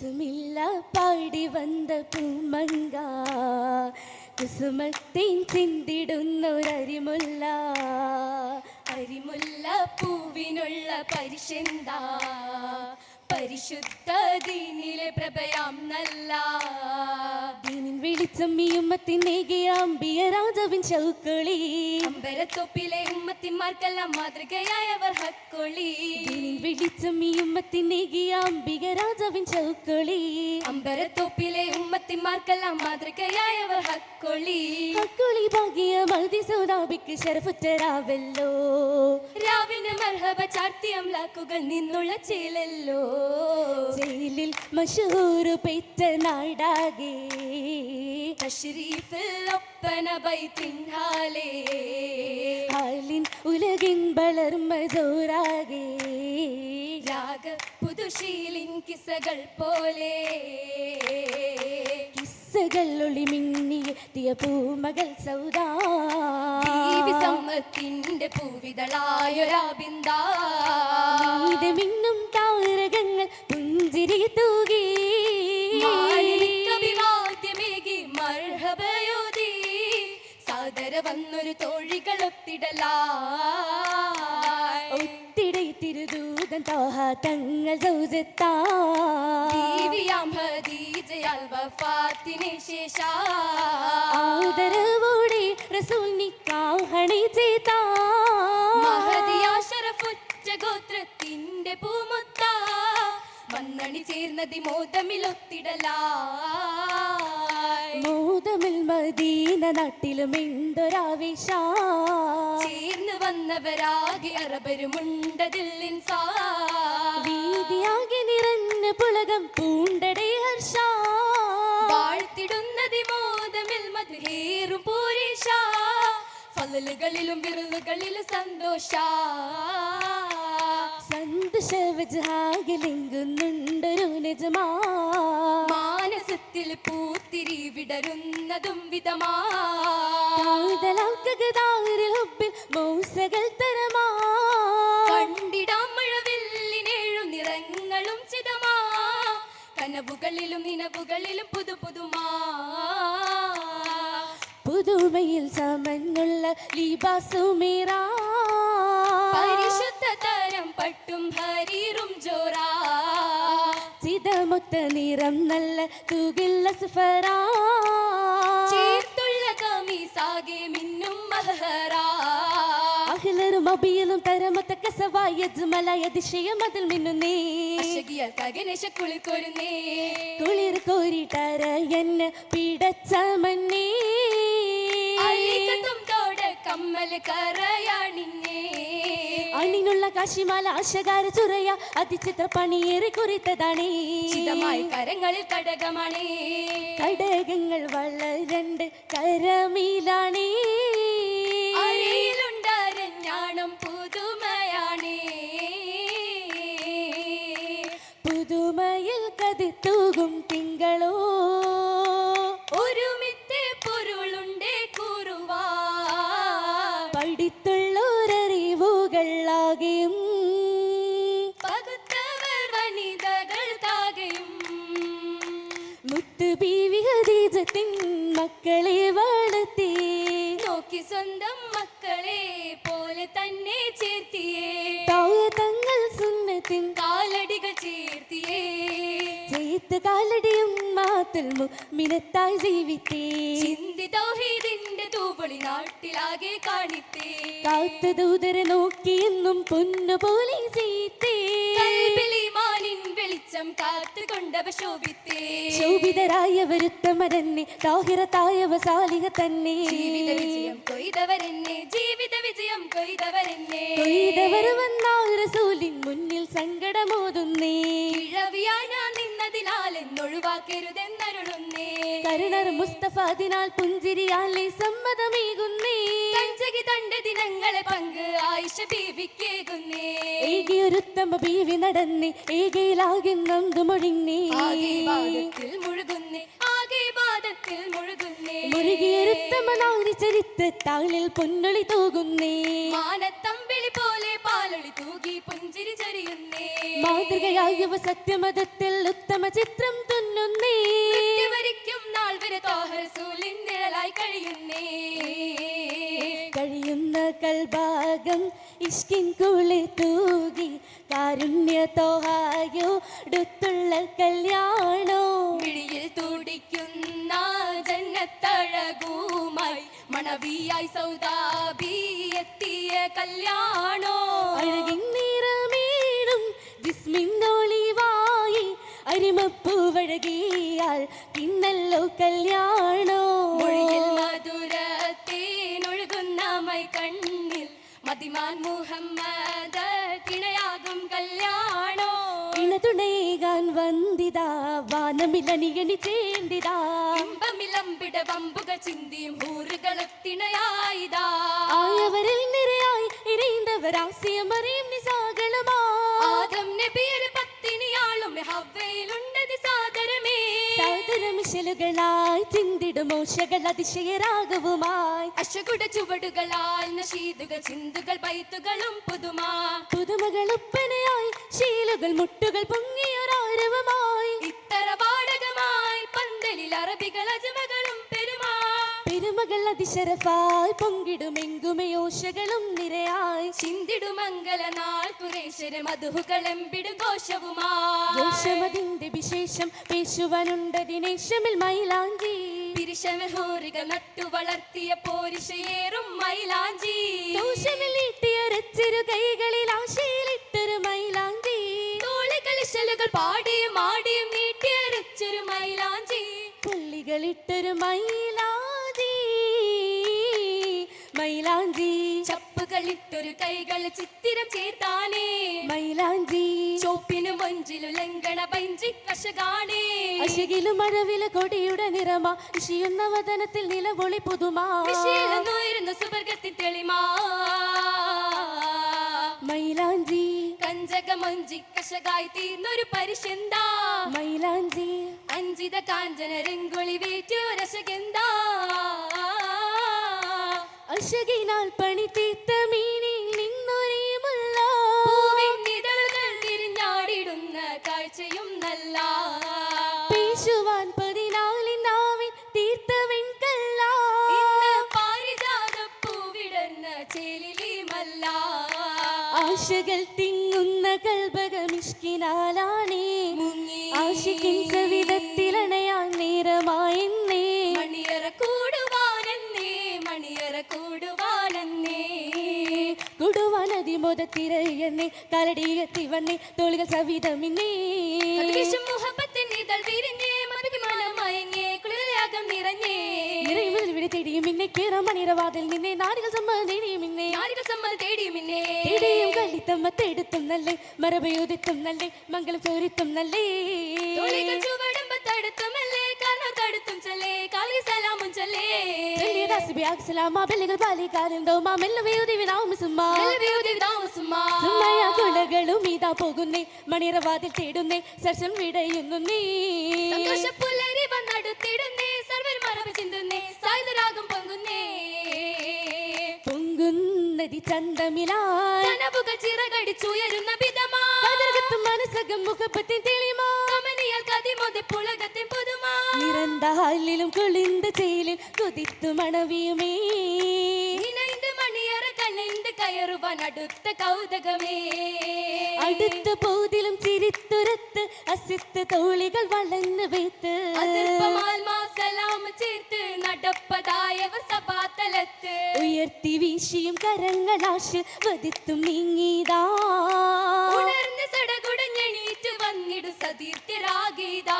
குசுமில்ல பாடி வந்த പൂമങ്ക കുസുമത്തിൻ ചിന്തിടുന്നൊരരിമുല്ല അരിമുല്ല പൂവിനുള്ള പരിശെന്താ പരിശുദ്ധ ദീനിലെ പ്രഭയാം നല്ല ദീനിൻ വെളിച്ചം ഈ ഉമ്മത്തിനേകിയാമ്പിയ രാജാവിൻ ചൗക്കളി. അമ്പരത്തൊപ്പിലെ ഉമ്മത്തിമാർക്കെല്ലാം മാതൃകയായവർ ഹക്കൊളി. ദീനിൻ വെളിച്ചം ഈ ഉമ്മത്തിനേകിയാമ്പിക രാജാവിൻ ചൗക്കളി. അമ്പരത്തൊപ്പിലെ ഉമ്മത്തിമാർക്കെല്ലാം മാതൃകയായവർ ഹക്കൊളി. ഹക്കുളി ഭാഗ്യ മതി സൗദാബിക്ക് ശരഫുറ്റരാവല്ലോ. രാവിന് മർഹബ ചാർത്തി അംലാക്കുകൾ നിന്നുള്ള ചേലല്ലോ. ജയിലിൽ മഷൂർ പെറ്റ നാടാകേ. ഹാലിൻ ഉലകിൻ രാഗ പുതുശീലിൻ കിസകൾ പോലെ. കിസ്സകൾ ഒളിമിന്നിയെത്തിയ പൂമകൾ സൗദാ. ദീവി സമ്മത്തിന്റെ പൂവിതളായൊരാബിന്ദാ. മിന്നും താരകങ്ങൾ പുഞ്ചിരി തൂകി. തോഴികളൊത്തിടലായി ഒത്തിടൈ തിരുദൂതൻ താഹ തങ്ങൾ ദീവിയാം ഹദീജയാൽ വഫാത്തിന് ശേഷ ആദരവോടെ റസൂൽ നിക്കാഹണി ചെയ്താ. മഹദിയാശരഫുറ്റ ഗോത്രത്തിന്റെ പൂമുത്ത. മണ്ണണി ചേർന്നതി മോദമിലൊത്തിടലായി മോദമിൽ മദീന നാട്ടിലും എന്തൊരാവേശ ചേർന്ന് വന്നവരാകെ അറബരുമുണ്ടതിൽ വീതിയാകെ നിറഞ്ഞ പുളകം പൂണ്ടടേ ഹർഷ. വാഴ്ത്തിടുന്നതി മോദമിൽ മധുരേറും പൂരീഷ ഫലലുകളിലും വിരലുകളിലും സന്തോഷ. സന്തോഷവജാകലിങ്കുന്നുണ്ടൊരു നിജമാ. മാനസത്തിൽ പൂത്തിരി വിടരുന്നതും വിധമാ. കാതലാക്കകതാരിൽ ഹുബിൽ മൗസകൾ തരമാ. കണ്ടിടാം മഴവില്ലിനേഴും നിറങ്ങളും ചിതമാ. കനവുകളിലും നിലവുകളിലും പുതു പുതുമാ. പുതുമയിൽ സമന്നുള്ള ലീബാസുമീറാ. പരിശുദ്ധ ചിതമൊത്ത നിറം നല്ല തൂകില്ല സുഫറാ ചേർത്തുള്ള കമീസാകെ മിന്നും മഹറാ അഖിലറും അബിയലും തരമത്തക്ക സവായ ജുമലായ ദിശയം അതിൽ മിന്നുന്നേ. കുളിർ കോരിട്ടര എന്നെ പിടച്ച മന്നേ. കമ്മൽ കറയാണിഞ്ഞേ അണിനുള്ള കാശിമാല ആശകാര ചുരയ അതിചിത്ര പണിയേറി കുറിത്തതാണ്. ചിതമായി കരങ്ങളിൽ കടകമാണ്. കടകങ്ങൾ വളരണ്ട് കരമീലാണേ. ചേർത്തിയേ. തായ തങ്ങൾ സുന്നത്തിൻ കാലടികൾ ചേർത്തിയേ. കാലടിയും മാത്തിൽ മിനത്തായി ജീവിത്തേ. ചിന്തി തൗഹീദിന്റെ തൂവളി നാട്ടിലാകെ കാണിത്തേ. കാത്ത ദൂതരെ നോക്കിയെന്നും പൊന്നുപോലെ ചെയ്തേ കാത്തുകൊണ്ടവ ശോഭിത്തേ. താഹിറത്തായവ സാലിക തന്നെ. ജീവിത വിജയം കൊയ്തവരെന്നെ ജീവിത വിജയം കൊയ്തവരെന്നെ. കൊയ്തവർ വന്നാൽ റസൂലിൻ മുന്നിൽ സങ്കടമോതുന്നേ. ഇഴവിയാ ഞാൻ നിന്നതിനാൽ എന്നൊഴിവാക്കരുതെന്നരുളുന്നേ കരുണർ മുസ്തഫ അതിനാൽ പുഞ്ചിരിയാലെ സമ്മതമേകുന്നേ കഞ്ചകി തന്റെ ദിനങ്ങളെ പങ്ക് ആയിഷ ബീവിക്കേകുന്നേ ഏകിയൊരുത്തമ ബീവി നടന്നേ ഏകയിലാകെ നന്ദു മൊഴിഞ്ഞേ മുഴുകുന്നേ ആകെ വാദത്തിൽ മുഴുകുന്നേ മുഴുകിയൊരുത്തമ നാരി ചരിത്ര താളിൽ പൊന്നൊളി തൂകുന്നേ പാലൊളി തൂകി പുഞ്ചിരി ചൊരിയുന്നേ. മാതൃകയായവ സത്യമതത്തിൽ ഉത്തമ ചിത്രം തുന്നുന്നേ. വരിക്കും നാൾ വരെ തോഹരസൂലിൻ നിഴലായി കഴിയുന്നേ. കഴിയുന്ന കൽഭാഗം ഇഷ്കിൻ കുളി തൂകി കാരുണ്യ തോഹായോടുത്തുള്ള കല്യാണോ? മിഴിയിൽ തുടിക്കുന്ന ജന്നത്തഴകുമായി മണവിയായി സൗദാബി എത്തിയ കല്യാണോ? അഴകിൻ നിറമീണും വിസ്മിന്നൊളിവായി അരിമപ്പൂവഴകിയാൽ ഇന്നല്ലോ കല്യാണോ? മൊഴിയിൽ മധുരത്തേനൊഴുകുന്ന മൈ കണ്ണിൽ മതിമാൻ മുഹമ്മദ് കിണയാകും കല്യാണോ? ഇണതുണേകാൻ വന്ദിതാ വാനമിലണിയണി ചേന്തിതാ ഇമ്പമിലമ്പിട വമ്പുക ചിന്തിയും ഊറുകളത്തിണയായിതാ ആയവരിൽ നിരയായി ഇരയുന്നവരാസിയമറിയും നിസാകളുമാ ആദം നബിയൊരു പത്തിനിയാളും ഹവ്വയിലുണ്ടത് സാദരമേ. സാദരമിശലുകളായി ചിന്തിടും മോശകൾ അതിശയരാഗവുമായി അശകുട ചുവടുകളാൽ നശീതുകൾ ചിന്തുകൾ ബൈത്തുകളും പുതുമാ പുതുമകളുപ്പനയായി ശീലുകൾ മുട്ടുകൾ പൊങ്ങിയൊരാരവമായി ഇത്തര വാടകമായി പന്തലിൽ അറബികൾ അജമകളും പെരുമകൾ അതിശരഫായി പൊങ്കിടുമെങ്കുമയോശകളും നിരയായി. ചിന്തിടുമംഗല നാൾ കുറേശ്വര മധുഹുകളെമ്പിടും ഘോഷവുമാ ദോഷമതിന്റെ വിശേഷം പേശുവാനുണ്ട് ദിനേശമിൽ മൈലാഞ്ചി. പിരിശമഹോറികൾ നട്ടു വളർത്തിയ പോരിശയേറും മൈലാഞ്ചി. ദോഷമില്ലീട്ടിയൊരച്ചിരു കൈകളിൽ ആശയിലിട്ടൊരു മൈലാഞ്ചി. തോളികളിശലുകൾ പാടിയും ആടിയും നീട്ടിയരച്ചൊരു മൈലാഞ്ചി. പുള്ളികളിട്ടൊരു മൈലാഞ്ചി മൈലാഞ്ചി. ചപ്പുകളിട്ടൊരു കൈകൾ ചിത്തിരം ചേർത്താനേ. മൈലാഞ്ചി. ചോപ്പിനു മൊഞ്ചിലു ലങ്കണ പഞ്ചി കശകാണേ. അശകിലും മഴവില കൊടിയുടെ നിറമ ഇഷിയുന്ന വതനത്തിൽ നിലവൊളി പുതുമാ. സുവർഗത്തിൽ തെളിമാ. മൈലാഞ്ചി. കഞ്ചക മഞ്ചി കശകായി തീർന്നൊരു പരിശന്ത മൈലാഞ്ചി. അഞ്ചിത കാഞ്ചന രംഗൊളി വേറ്റോ രസകെന്താ അശകിനാൽ പണി തീർത്ത മീനിൽ നിന്നൊരിയുമല്ല പൂവിൻ ഇതളുകൾ വിരിഞ്ഞാടിടുന്ന കാഴ്ചയും നല്ല. പേശുവാൻ പതിനാലിനാവിൻ തീർത്ത വെൺകല്ല പാരിജാത പൂവിടർന്ന ചേലിലിമല്ല ആശകൾ തിങ്ങുന്ന കൽപകമിഷ്കിനാലാണേ ആശിക്കിൻ സവിധത്തിലണയാൻ നേരമായെന്നേ വന്നേ. തോളുകൾ തെടിയും നിന്നെ. നാടുകൾ തെടിയും കളിത്തമ്മത്തെടുത്തും നല്ലേ. മറബയുദിത്തും നല്ലേ. മംഗളം ചോരിത്തും നല്ലേ. ചൊല്ലേ സലാമ ബെല്ലുകൾ പാലിക്കാരുണ്ടോ മാമെല്ലവയുതി വിനാവും സുമ്മാ എല്ലവയും താമസുമാ സുമ്മയ കുലകളും ഇതാ പോകുന്നേ മണിറവാതിൽ തേടുന്നേ സർഷം വിടയുന്നു നീ സന്തോഷ പുലരി വന്നടുത്തിടുന്നേ സർവർ മറവ് ചിന്തുന്നേ സായുധരാഗം പൊങ്ങുന്നേ പൊങ്ങുന്നതി ചന്തമിലായി കനവുകൾ ചിറകടിച്ചുയരുന്ന വിധമാ മനസ്സകം മുഖപ്പത്തിൻ തെളിമാ കമനിയാൽ കതിമൊതെ പുളകത്തിൻ നിறந்தாலிலும் குளிர்ந்த செயலில் குதித்து മണവിയുമേ. இணைந்து மணியற கலைந்து കയറുവാൻ അടുത്ത കൗതുകമേ. അടുത്ത പോതിലും ചിരിത്തുരത്ത് അസിത്ത് തോളികൾ വളർന്നു വെത്ത്. സലാം ചേർത്ത് നടപ്പതായവർ സഭാതലത്ത്. ഉയർത്തി വീശിയും കരങ്ങളാശ് വതിത്തും നീങ്ങിതാ ഉണർന്ന് സടകുടഞ്ഞെണീറ്റ് വന്നിടു സതീർത്ഥ്യരാഗീതാ.